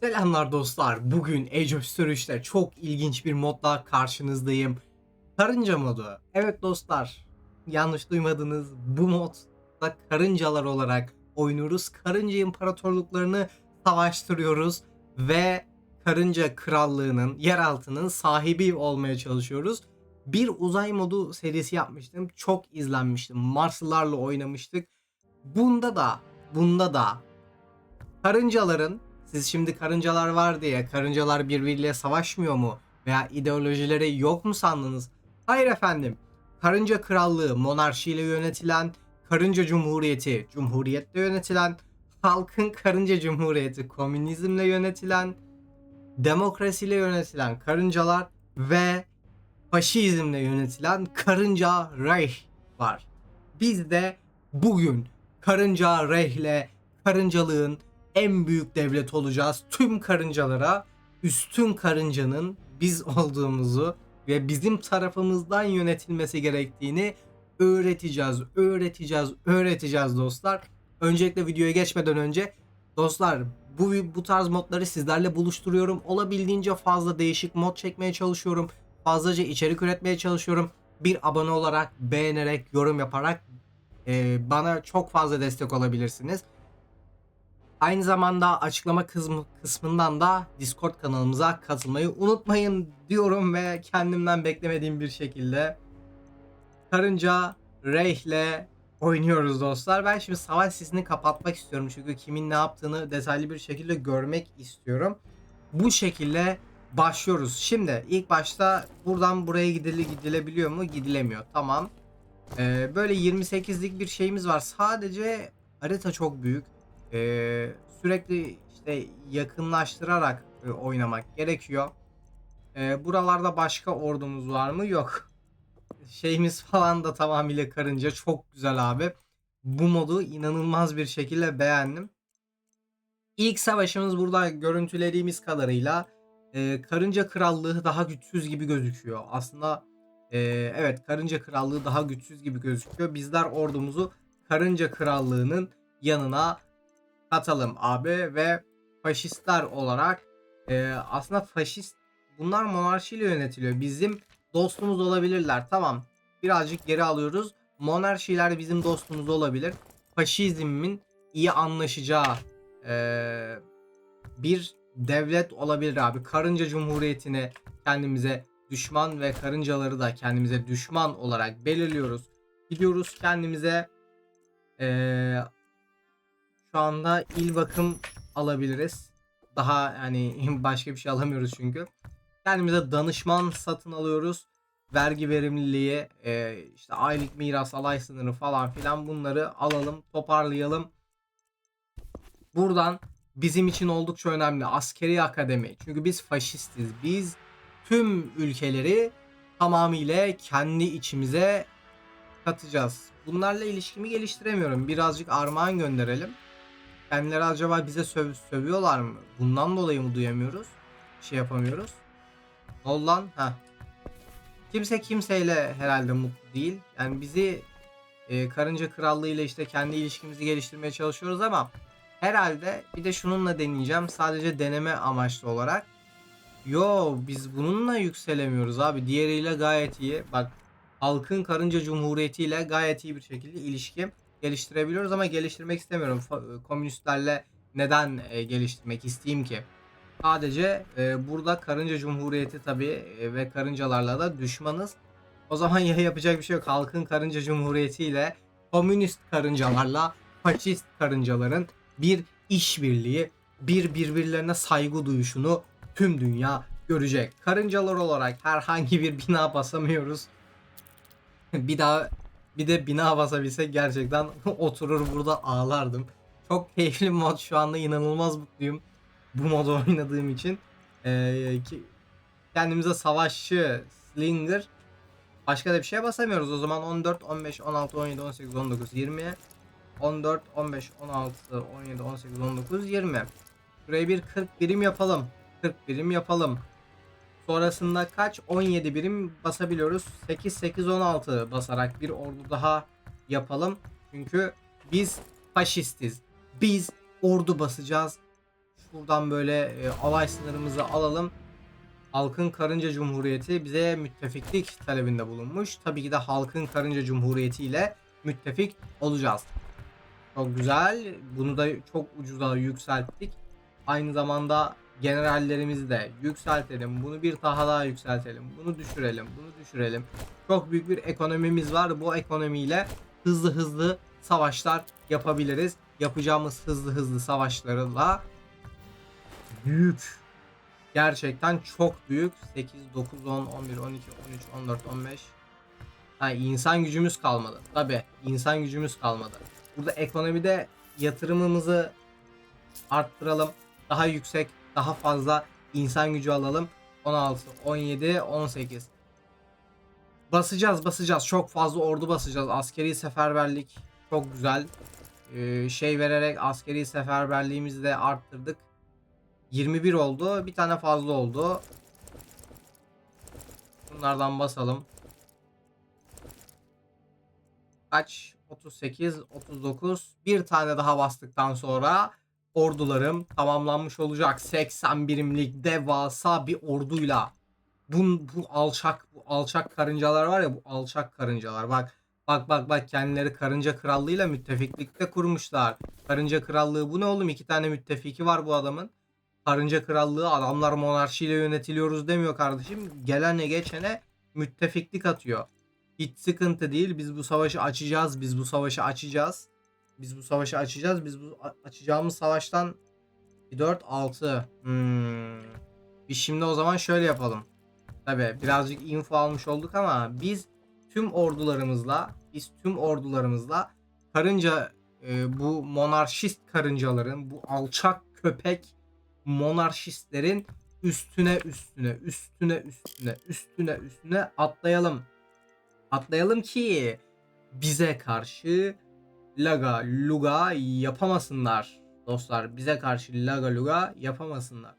Selamlar dostlar. Bugün Age of Storage'de çok ilginç bir modla karşınızdayım. Karınca modu. Evet dostlar. Yanlış duymadınız. Bu modda karıncalar olarak oynuyoruz. Karınca imparatorluklarını savaştırıyoruz ve Karınca Krallığı'nın, yeraltının sahibi olmaya çalışıyoruz. Bir uzay modu serisi yapmıştım. Çok izlenmiştim. Marslılarla oynamıştık. Bunda da, bunda da karıncaların siz şimdi karıncalar var diye karıncalar birbiriyle savaşmıyor mu? Veya ideolojileri yok mu sandınız? Hayır efendim. Karınca Krallığı monarşiyle yönetilen, Karınca Cumhuriyeti cumhuriyetle yönetilen, halkın Karınca Cumhuriyeti komünizmle yönetilen, demokrasiyle yönetilen karıncalar ve faşizmle yönetilen Karınca Reich var. Biz de bugün Karınca Reich'le karıncalığın en büyük devlet olacağız. Tüm karıncalara üstün karıncanın biz olduğumuzu ve bizim tarafımızdan yönetilmesi gerektiğini öğreteceğiz, öğreteceğiz, öğreteceğiz dostlar. Öncelikle videoya geçmeden önce dostlar bu bu tarz modları sizlerle buluşturuyorum. Olabildiğince fazla değişik mod çekmeye çalışıyorum. Fazlaca içerik üretmeye çalışıyorum. Bir abone olarak, beğenerek, yorum yaparak e, bana çok fazla destek olabilirsiniz. Aynı zamanda açıklama kısmı, kısmından da Discord kanalımıza katılmayı unutmayın diyorum ve kendimden beklemediğim bir şekilde Karınca Reyh'le oynuyoruz dostlar. Ben şimdi savaş sesini kapatmak istiyorum çünkü kimin ne yaptığını detaylı bir şekilde görmek istiyorum. Bu şekilde başlıyoruz. Şimdi ilk başta buradan buraya gidile, gidilebiliyor mu? Gidilemiyor. Tamam. Ee, böyle 28'lik bir şeyimiz var. Sadece harita çok büyük. Ee, sürekli işte yakınlaştırarak e, oynamak gerekiyor. Ee, buralarda başka ordumuz var mı? Yok. Şeyimiz falan da tamamıyla karınca. Çok güzel abi. Bu modu inanılmaz bir şekilde beğendim. İlk savaşımız burada görüntülediğimiz kadarıyla e, Karınca Krallığı daha güçsüz gibi gözüküyor. Aslında e, evet Karınca Krallığı daha güçsüz gibi gözüküyor. Bizler ordumuzu Karınca Krallığı'nın yanına katalım abi ve faşistler olarak e, aslında faşist bunlar monarşiyle yönetiliyor. Bizim dostumuz olabilirler. Tamam. Birazcık geri alıyoruz. Monarşiler bizim dostumuz olabilir. Faşizmin iyi anlaşacağı e, bir devlet olabilir abi. Karınca Cumhuriyeti'ni kendimize düşman ve karıncaları da kendimize düşman olarak belirliyoruz. Gidiyoruz kendimize eee şu anda il bakım alabiliriz. Daha yani başka bir şey alamıyoruz çünkü. Kendimize danışman satın alıyoruz. Vergi verimliliği, e, işte aylık miras, alay sınırı falan filan bunları alalım, toparlayalım. Buradan bizim için oldukça önemli askeri akademi. Çünkü biz faşistiz. Biz tüm ülkeleri tamamıyla kendi içimize katacağız. Bunlarla ilişkimi geliştiremiyorum. Birazcık armağan gönderelim. Kendileri acaba bize söv sövüyorlar mı? Bundan dolayı mı duyamıyoruz? Şey yapamıyoruz. Ne oldu lan? Ha. Kimse kimseyle herhalde mutlu değil. Yani bizi e, Karınca Krallığı ile işte kendi ilişkimizi geliştirmeye çalışıyoruz ama herhalde bir de şununla deneyeceğim. Sadece deneme amaçlı olarak. Yo biz bununla yükselemiyoruz abi. Diğeriyle gayet iyi. Bak halkın Karınca Cumhuriyeti ile gayet iyi bir şekilde ilişki geliştirebiliyoruz ama geliştirmek istemiyorum. Fa- Komünistlerle neden e, geliştirmek isteyeyim ki? Sadece e, burada Karınca Cumhuriyeti tabii e, ve karıncalarla da düşmanız. O zaman ya yapacak bir şey yok. Halkın Karınca Cumhuriyeti ile komünist karıncalarla faşist karıncaların bir işbirliği, bir birbirlerine saygı duyuşunu tüm dünya görecek. Karıncalar olarak herhangi bir bina basamıyoruz. bir daha bir de bina basabilsek gerçekten oturur burada ağlardım. Çok keyifli mod şu anda inanılmaz mutluyum bu modu oynadığım için. Ee, ki, kendimize savaşçı, slinger başka da bir şeye basamıyoruz. O zaman 14, 15, 16, 17, 18, 19, 20 14, 15, 16, 17, 18, 19, 20. Şuraya bir 40 birim yapalım. 40 birim yapalım. Sonrasında kaç? 17 birim basabiliyoruz. 8, 8, 16 basarak bir ordu daha yapalım. Çünkü biz faşistiz. Biz ordu basacağız. Şuradan böyle e, alay sınırımızı alalım. Halkın Karınca Cumhuriyeti bize müttefiklik talebinde bulunmuş. Tabii ki de Halkın Karınca Cumhuriyeti ile müttefik olacağız. Çok güzel. Bunu da çok ucuza yükselttik. Aynı zamanda generallerimizi de yükseltelim. Bunu bir daha daha yükseltelim. Bunu düşürelim. Bunu düşürelim. Çok büyük bir ekonomimiz var. Bu ekonomiyle hızlı hızlı savaşlar yapabiliriz. Yapacağımız hızlı hızlı savaşlarla büyük gerçekten çok büyük 8 9 10 11 12 13 14 15 Ha insan gücümüz kalmadı. Tabi insan gücümüz kalmadı. Burada ekonomide yatırımımızı arttıralım. Daha yüksek, daha fazla insan gücü alalım. 16, 17, 18. Basacağız, basacağız. Çok fazla ordu basacağız. Askeri seferberlik çok güzel. Ee, şey vererek askeri seferberliğimizi de arttırdık. 21 oldu. Bir tane fazla oldu. Bunlardan basalım. Kaç? 38, 39. Bir tane daha bastıktan sonra ordularım tamamlanmış olacak. 80 birimlik devasa bir orduyla. Bu, bu alçak bu alçak karıncalar var ya bu alçak karıncalar. Bak bak bak bak kendileri karınca krallığıyla müttefiklikte kurmuşlar. Karınca krallığı bu ne oğlum? İki tane müttefiki var bu adamın. Karınca krallığı adamlar monarşiyle yönetiliyoruz demiyor kardeşim. Gelene geçene müttefiklik atıyor. Hiç sıkıntı değil. Biz bu savaşı açacağız. Biz bu savaşı açacağız. Biz bu savaşı açacağız. Biz bu açacağımız savaştan 4 6. Hmm. Biz şimdi o zaman şöyle yapalım. Tabi birazcık info almış olduk ama biz tüm ordularımızla biz tüm ordularımızla karınca e, bu monarşist karıncaların bu alçak köpek monarşistlerin üstüne üstüne üstüne üstüne üstüne üstüne atlayalım. Atlayalım ki bize karşı laga luga yapamasınlar. Dostlar bize karşı laga luga yapamasınlar.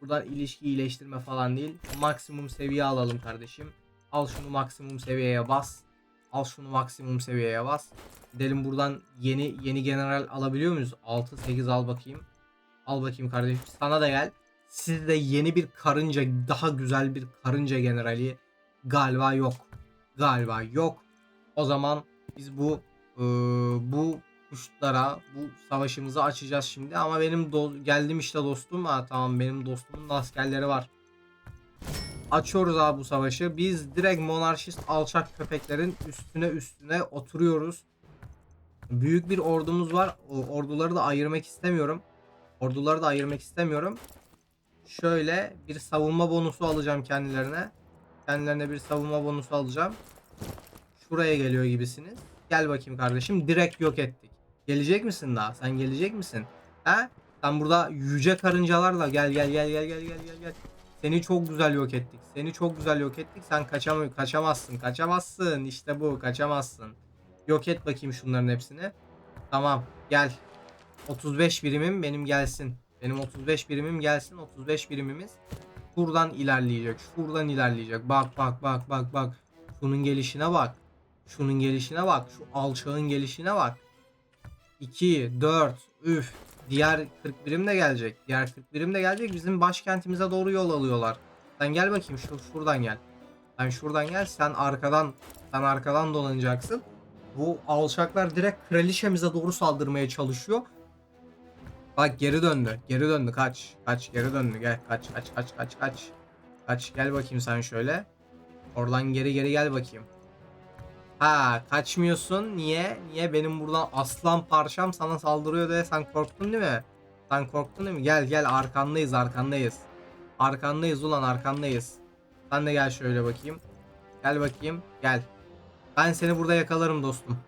Buradan ilişki iyileştirme falan değil. Maksimum seviye alalım kardeşim. Al şunu maksimum seviyeye bas. Al şunu maksimum seviyeye bas. Gidelim buradan yeni yeni general alabiliyor muyuz? 6 8 al bakayım. Al bakayım kardeşim. Sana da gel. Sizde yeni bir karınca daha güzel bir karınca generali galiba yok. Galiba yok. O zaman biz bu eee, bu kuşlara bu savaşımızı açacağız şimdi ama benim geldim işte dostum. Ha tamam benim dostumun askerleri var. Açıyoruz abi bu savaşı. Biz direkt monarşist alçak köpeklerin üstüne üstüne oturuyoruz. Büyük bir ordumuz var. O orduları da ayırmak istemiyorum. Orduları da ayırmak istemiyorum. Şöyle bir savunma bonusu alacağım kendilerine. Kendilerine bir savunma bonusu alacağım. Şuraya geliyor gibisiniz. Gel bakayım kardeşim. Direkt yok ettik. Gelecek misin daha? Sen gelecek misin? He? Sen burada yüce karıncalarla gel gel gel gel gel gel gel gel. Seni çok güzel yok ettik. Seni çok güzel yok ettik. Sen kaçam kaçamazsın. Kaçamazsın. İşte bu. Kaçamazsın. Yok et bakayım şunların hepsini. Tamam. Gel. 35 birimim benim gelsin. Benim 35 birimim gelsin. 35 birimimiz şuradan ilerleyecek. Şuradan ilerleyecek. Bak bak bak bak bak. Şunun gelişine bak. Şunun gelişine bak. Şu alçağın gelişine bak. 2, 4, üf. Diğer 40 birim de gelecek. Diğer 40 birim de gelecek. Bizim başkentimize doğru yol alıyorlar. Sen gel bakayım şu şuradan gel. Sen şuradan gel. Sen arkadan sen arkadan dolanacaksın. Bu alçaklar direkt kraliçemize doğru saldırmaya çalışıyor. Bak geri döndü. Geri döndü. Kaç. Kaç geri döndü. Gel kaç kaç kaç kaç kaç. Kaç gel bakayım sen şöyle. Oradan geri geri gel bakayım. Ha kaçmıyorsun. Niye? Niye benim buradan aslan parçam sana saldırıyor diye sen korktun değil mi? Sen korktun değil mi? Gel gel arkandayız arkandayız. Arkandayız ulan arkandayız. Sen de gel şöyle bakayım. Gel bakayım. Gel. Ben seni burada yakalarım dostum.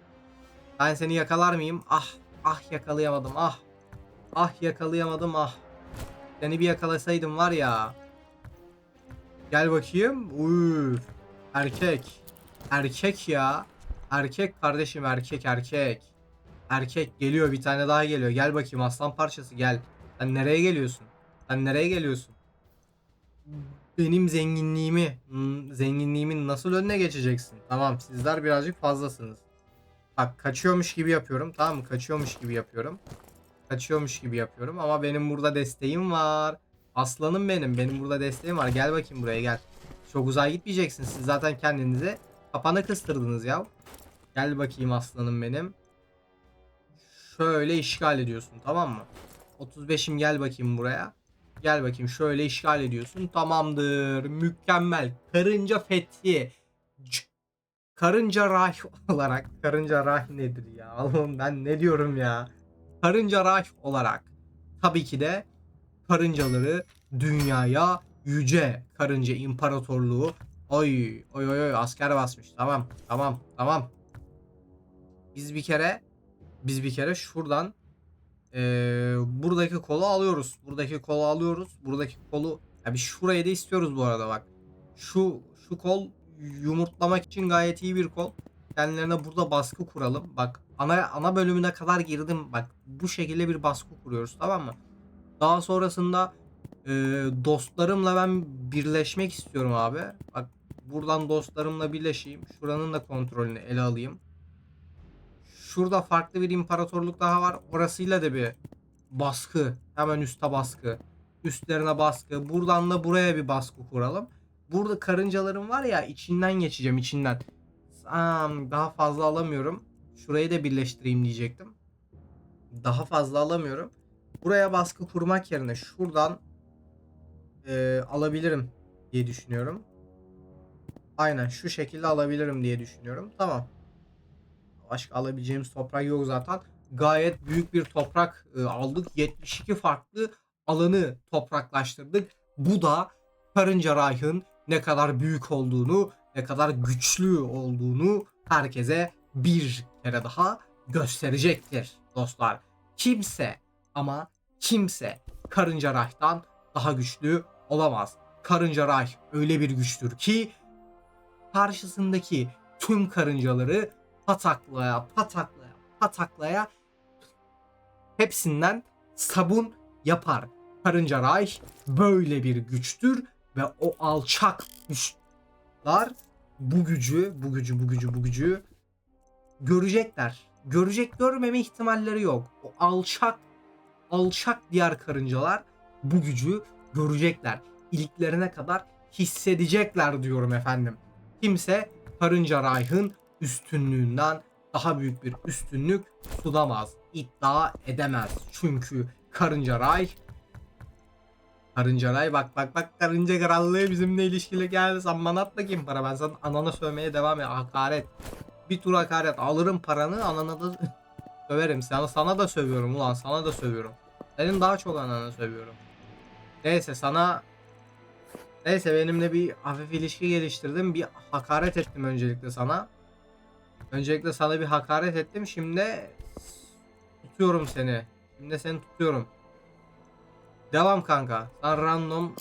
Ben seni yakalar mıyım? Ah ah yakalayamadım ah. Ah yakalayamadım ah. Seni bir yakalasaydım var ya. Gel bakayım. Uy. Erkek. Erkek ya. Erkek kardeşim erkek erkek. Erkek geliyor bir tane daha geliyor. Gel bakayım aslan parçası gel. Sen nereye geliyorsun? Sen nereye geliyorsun? Benim zenginliğimi, hmm, zenginliğimin nasıl önüne geçeceksin? Tamam sizler birazcık fazlasınız. Bak kaçıyormuş gibi yapıyorum tamam mı? Kaçıyormuş gibi yapıyorum. kaçıyormuş gibi yapıyorum ama benim burada desteğim var. Aslanım benim. Benim burada desteğim var. Gel bakayım buraya gel. Çok uzağa gitmeyeceksin. Siz zaten kendinize kapana kıstırdınız ya. Gel bakayım aslanım benim. Şöyle işgal ediyorsun tamam mı? 35'im gel bakayım buraya. Gel bakayım şöyle işgal ediyorsun. Tamamdır. Mükemmel. Karınca fethi. Karınca rah olarak. Karınca rah nedir ya? Oğlum ben ne diyorum ya? Karınca rah olarak. Tabii ki de karıncaları dünyaya yüce karınca imparatorluğu oy oy oy oy asker basmış. Tamam tamam tamam. Biz bir kere biz bir kere şuradan eee, buradaki kolu alıyoruz. Buradaki kolu alıyoruz. Buradaki kolu ya bir şurayı da istiyoruz bu arada bak. Şu şu kol yumurtlamak için gayet iyi bir kol. Kendilerine burada baskı kuralım. Bak ana ana bölümüne kadar girdim. Bak bu şekilde bir baskı kuruyoruz tamam mı? Daha sonrasında e, dostlarımla ben birleşmek istiyorum abi. Bak buradan dostlarımla birleşeyim. Şuranın da kontrolünü ele alayım. Şurada farklı bir imparatorluk daha var. Orasıyla da bir baskı. Hemen üste baskı. Üstlerine baskı. Buradan da buraya bir baskı kuralım. Burada karıncalarım var ya içinden geçeceğim içinden. Daha fazla alamıyorum. Şurayı da birleştireyim diyecektim. Daha fazla alamıyorum buraya baskı kurmak yerine şuradan e, alabilirim diye düşünüyorum. Aynen şu şekilde alabilirim diye düşünüyorum. Tamam. Başka alabileceğimiz toprak yok zaten. Gayet büyük bir toprak e, aldık. 72 farklı alanı topraklaştırdık. Bu da Karınca Rayh'ın ne kadar büyük olduğunu, ne kadar güçlü olduğunu herkese bir kere daha gösterecektir dostlar. Kimse ama kimse Karınca Rayh'tan daha güçlü olamaz. Karınca Rayh öyle bir güçtür ki karşısındaki tüm karıncaları pataklaya pataklaya pataklaya hepsinden sabun yapar. Karınca Rayh böyle bir güçtür ve o alçak güçler bu gücü, bu gücü, bu gücü, bu gücü görecekler. Görecek görmeme ihtimalleri yok. O alçak alçak diğer karıncalar bu gücü görecekler. İliklerine kadar hissedecekler diyorum efendim. Kimse karınca rayhın üstünlüğünden daha büyük bir üstünlük sunamaz. iddia edemez. Çünkü karınca ray Karınca ray bak bak bak karınca krallığı bizimle ilişkili geldi. Sen at bakayım para ben sana anana sövmeye devam et. Hakaret. Bir tur hakaret alırım paranı anana da söverim. Sana, sana da sövüyorum ulan sana da sövüyorum. Senin daha çok ananı sövüyorum. Neyse sana Neyse benimle bir hafif ilişki geliştirdim. Bir hakaret ettim öncelikle sana. Öncelikle sana bir hakaret ettim. Şimdi tutuyorum seni. Şimdi seni tutuyorum. Devam kanka. Sen random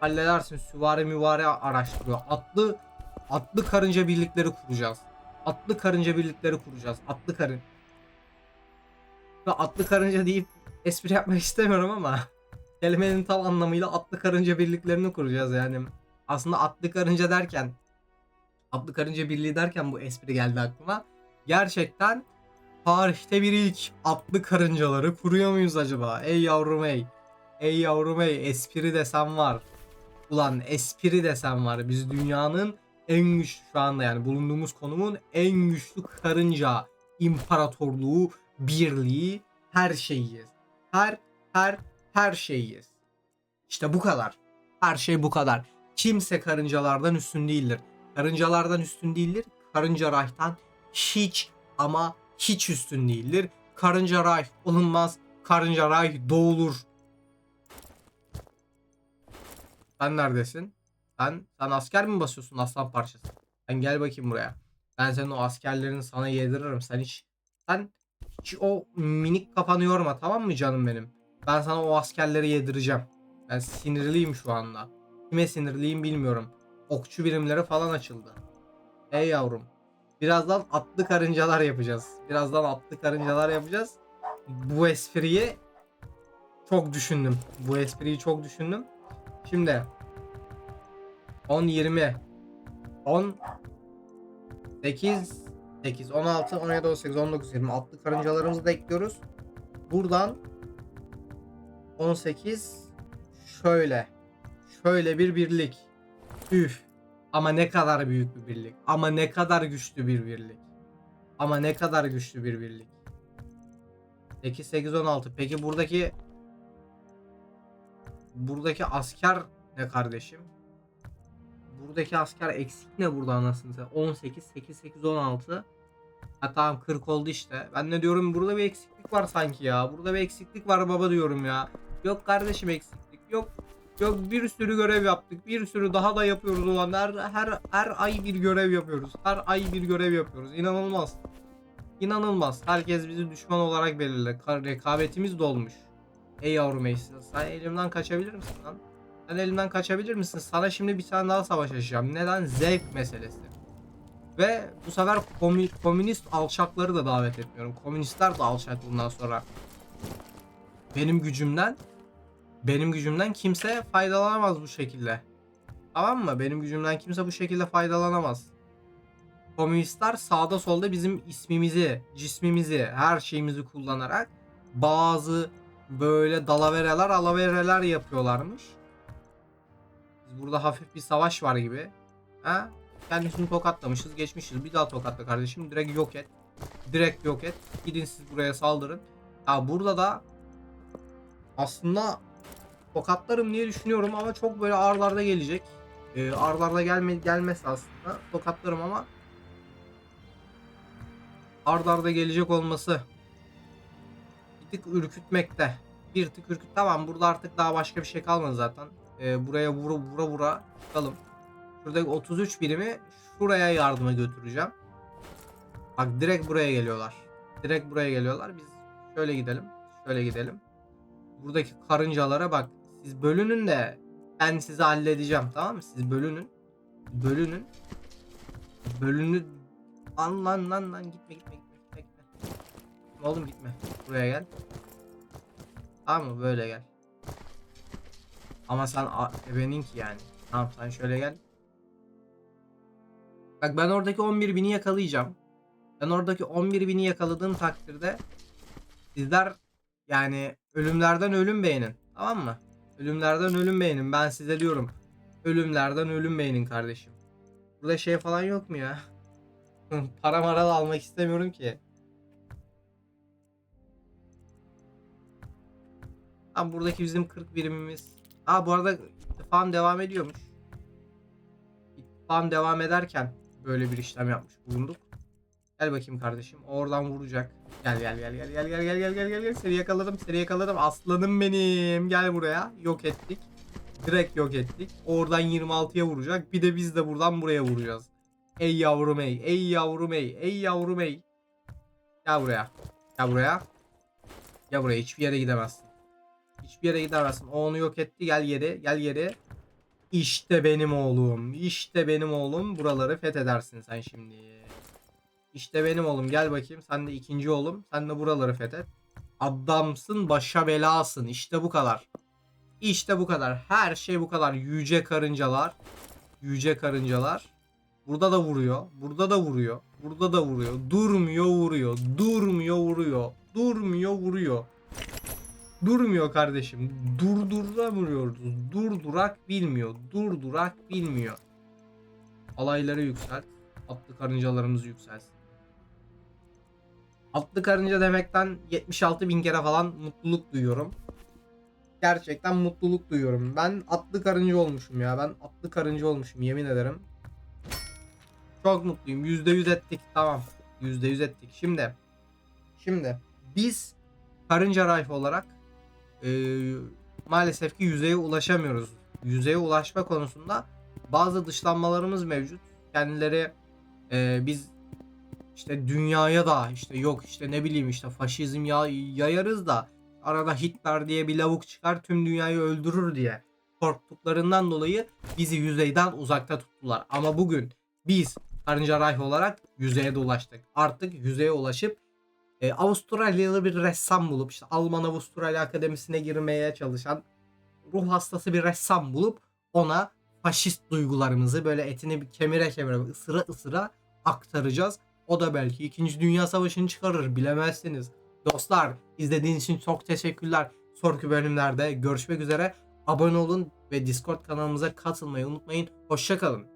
halledersin. Süvari müvari araştırıyor. Atlı atlı karınca birlikleri kuracağız. Atlı karınca birlikleri kuracağız. Atlı karın. Atlı karınca deyip espri yapmak istemiyorum ama kelimenin tam anlamıyla atlı karınca birliklerini kuracağız yani. Aslında atlı karınca derken atlı karınca birliği derken bu espri geldi aklıma. Gerçekten tarihte bir ilk atlı karıncaları kuruyor muyuz acaba? Ey yavrum ey. Ey yavrum ey espri desem var. Ulan espri desem var. Biz dünyanın en güçlü şu anda yani bulunduğumuz konumun en güçlü karınca imparatorluğu birliği her şeyiz. Her her her şeyiz. İşte bu kadar. Her şey bu kadar. Kimse karıncalardan üstün değildir. Karıncalardan üstün değildir. Karınca rayhtan hiç ama hiç üstün değildir. Karınca rayh olunmaz. Karınca rayh doğulur. Sen neredesin? Sen, sen asker mi basıyorsun aslan parçası? Sen gel bakayım buraya. Ben senin o askerlerini sana yediririm. Sen hiç sen hiç o minik kafanı yorma tamam mı canım benim? Ben sana o askerleri yedireceğim. Ben sinirliyim şu anda. Kime sinirliyim bilmiyorum. Okçu birimleri falan açıldı. Ey yavrum. Birazdan atlı karıncalar yapacağız. Birazdan atlı karıncalar yapacağız. Bu espriyi çok düşündüm. Bu espriyi çok düşündüm. Şimdi 10 20 10 8 8 16 17 18 19 20 atlı karıncalarımızı da ekliyoruz. buradan 18 şöyle. Şöyle bir birlik. Üf. Ama ne kadar büyük bir birlik. Ama ne kadar güçlü bir birlik. Ama ne kadar güçlü bir birlik. 8 8 16. Peki buradaki buradaki asker ne kardeşim? Buradaki asker eksik ne burada anasını satayım? 18 8 8 16. Ha tamam 40 oldu işte. Ben ne diyorum burada bir eksiklik var sanki ya. Burada bir eksiklik var baba diyorum ya. Yok kardeşim eksiklik. Yok Yok bir sürü görev yaptık. Bir sürü daha da yapıyoruz ulan. Her, her, her ay bir görev yapıyoruz. Her ay bir görev yapıyoruz. İnanılmaz. İnanılmaz. Herkes bizi düşman olarak belirle. Ka- Rekabetimiz dolmuş. Ey yavrum ey. Sen elimden kaçabilir misin lan? Sen elimden kaçabilir misin? Sana şimdi bir tane daha savaş açacağım. Neden? Zevk meselesi. Ve bu sefer komü- komünist alçakları da davet etmiyorum. Komünistler de alçak bundan sonra. Benim gücümden benim gücümden kimse faydalanamaz bu şekilde. Tamam mı? Benim gücümden kimse bu şekilde faydalanamaz. Komünistler sağda solda bizim ismimizi, cismimizi, her şeyimizi kullanarak bazı böyle dalavereler, alavereler yapıyorlarmış. Biz burada hafif bir savaş var gibi. Ha? Kendisini tokatlamışız, geçmişiz. Bir daha tokatla kardeşim. Direkt yok et. Direkt yok et. Gidin siz buraya saldırın. Ya burada da aslında tokatlarım diye düşünüyorum ama çok böyle ağırlarda gelecek. Ee, ağırlarda gelme, gelmesi aslında tokatlarım ama ardarda gelecek olması bir tık ürkütmekte. Bir tık ürküt. Tamam burada artık daha başka bir şey kalmadı zaten. Ee, buraya vura vura vura çıkalım. Şuradaki 33 birimi şuraya yardıma götüreceğim. Bak direkt buraya geliyorlar. Direkt buraya geliyorlar. Biz şöyle gidelim. Şöyle gidelim. Buradaki karıncalara bak. Siz bölünün de ben sizi halledeceğim tamam mı? Siz bölünün. Bölünün. Bölünü lan lan lan lan gitme gitme gitme gitme gitme. Oğlum gitme. Buraya gel. Tamam mı? Böyle gel. Ama sen ebenin ki yani. Tamam sen şöyle gel. Bak ben oradaki 11 bini yakalayacağım. Ben oradaki 11 bini yakaladığım takdirde sizler yani ölümlerden ölüm beğenin. Tamam mı? Ölümlerden ölüm beğenin. Ben size diyorum. Ölümlerden ölüm beğenin kardeşim. Burada şey falan yok mu ya? Para mara da almak istemiyorum ki. Tamam buradaki bizim 40 birimimiz. Aa bu arada ittifakım devam ediyormuş. İttifakım devam ederken böyle bir işlem yapmış bulunduk. Gel bakayım kardeşim. Oradan vuracak. Gel gel gel gel gel gel gel gel gel gel gel. Seni yakaladım. Seni yakaladım. Aslanım benim. Gel buraya. Yok ettik. Direkt yok ettik. Oradan 26'ya vuracak. Bir de biz de buradan buraya vuracağız. Ey yavrum ey. Ey yavrum ey. Ey yavrum ey. Gel buraya. Gel buraya. Gel buraya. Hiçbir yere gidemezsin. Hiçbir yere gidemezsin. O onu yok etti. Gel yere. Gel yere. İşte benim oğlum. İşte benim oğlum. Buraları fethedersin sen şimdi. İşte benim oğlum gel bakayım. Sen de ikinci oğlum. Sen de buraları fethet. Adamsın başa belasın. İşte bu kadar. İşte bu kadar. Her şey bu kadar. Yüce karıncalar. Yüce karıncalar. Burada da vuruyor. Burada da vuruyor. Burada da vuruyor. Durmuyor vuruyor. Durmuyor vuruyor. Durmuyor vuruyor. Durmuyor kardeşim. Durduramıyoruz. Durdurak bilmiyor. Durdurak bilmiyor. Alayları yükselt. Atlı karıncalarımız yükselsin. Atlı karınca demekten 76 bin kere falan mutluluk duyuyorum. Gerçekten mutluluk duyuyorum. Ben atlı karınca olmuşum ya. Ben atlı karınca olmuşum yemin ederim. Çok mutluyum. %100 ettik. Tamam. %100 ettik. Şimdi. Şimdi. Biz karınca rayfı olarak eee, maalesef ki yüzeye ulaşamıyoruz. Yüzeye ulaşma konusunda bazı dışlanmalarımız mevcut. Kendileri eee, biz işte dünyaya da işte yok işte ne bileyim işte faşizm ya yayarız da arada Hitler diye bir lavuk çıkar tüm dünyayı öldürür diye korktuklarından dolayı bizi yüzeyden uzakta tuttular. Ama bugün biz Karınca Reich olarak yüzeye de ulaştık. Artık yüzeye ulaşıp e, Avustralyalı bir ressam bulup işte Alman Avustralya Akademisi'ne girmeye çalışan ruh hastası bir ressam bulup ona faşist duygularımızı böyle etini kemire kemire ısıra ısıra aktaracağız. O da belki 2. Dünya Savaşı'nı çıkarır bilemezsiniz. Dostlar İzlediğiniz için çok teşekkürler. Sonraki bölümlerde görüşmek üzere. Abone olun ve Discord kanalımıza katılmayı unutmayın. Hoşçakalın.